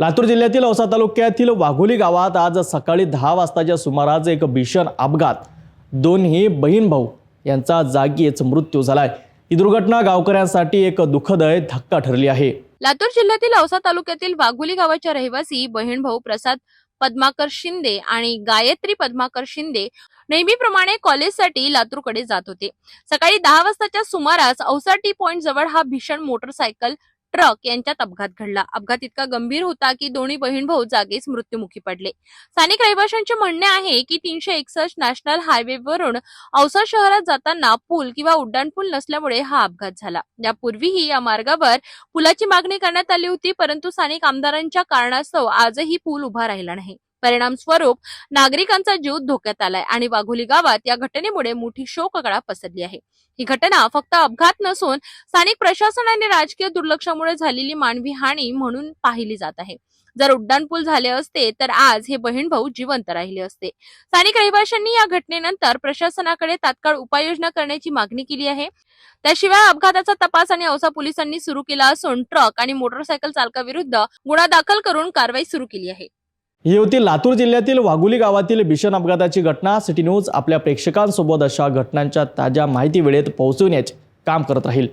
लातूर जिल्ह्यातील औसा तालुक्यातील वाघोली गावात आज सकाळी दहा वाजताच्या सुमारास एक भीषण अपघात. दोन्ही बहीण भाऊ यांचा जागीच मृत्यू झालाय. ही दुर्घटना गावकऱ्यांसाठी एक दुःखदय धक्का ठरली आहे. लातूर जिल्ह्यातील औसा तालुक्यातील वाघोली गावाच्या रहिवासी बहीण भाऊ प्रसाद पद्माकर शिंदे आणि गायत्री पद्माकर शिंदे नेहमीप्रमाणे कॉलेजसाठी लातूरकडे जात होते. सकाळी दहा वाजताच्या सुमारास औसा टी पॉइंट जवळ हा भीषण मोटरसायकल ट्रक यांच्यात अपघात घडला. अपघात इतका गंभीर होता की दोन्ही बहीण भाऊ जागीच मृत्युमुखी पडले. स्थानिक रहिवाशांचे म्हणणे आहे की तीनशे एकसष्ट नॅशनल हायवेवरून औसा शहरात जाताना पूल किंवा उड्डाणपूल नसल्यामुळे हा अपघात झाला. यापूर्वीही या मार्गावर पुलाची मागणी करण्यात आली होती परंतु स्थानिक आमदारांच्या कारणास्तव आजही पूल उभा राहिला नाही. परिणाम स्वरूप नागरिकांचा जीव धोक्यात आलाय आणि वाघोली गावात या घटनेमुळे मोठी शोककळा पसरली आहे. ही घटना फक्त अपघात नसून स्थानिक प्रशासन आणि राजकीय दुर्लक्षामुळे झालेली मानवी हानी म्हणून पाहिली जात आहे. जर उड्डाणपूल झाले असते तर आज हे बहीण भाऊ जिवंत राहिले असते. स्थानिक रहिवाशांनी या घटनेनंतर प्रशासनाकडे तात्काळ उपाययोजना करण्याची मागणी केली आहे. त्याशिवाय अपघाताचा तपास आणि औसा पोलिसांनी सुरू केला असून ट्रक आणि मोटरसायकल चालकाविरुद्ध गुन्हा दाखल करून कारवाई सुरू केली आहे. ही होती लातूर जिल्ह्यातील वाघोली गावातील भीषण अपघाताची घटना. सिटी न्यूज आपल्या प्रेक्षकांसोबत अशा घटनांच्या ताज्या माहिती वेळेत पोहोचवण्याचे काम करत राहील.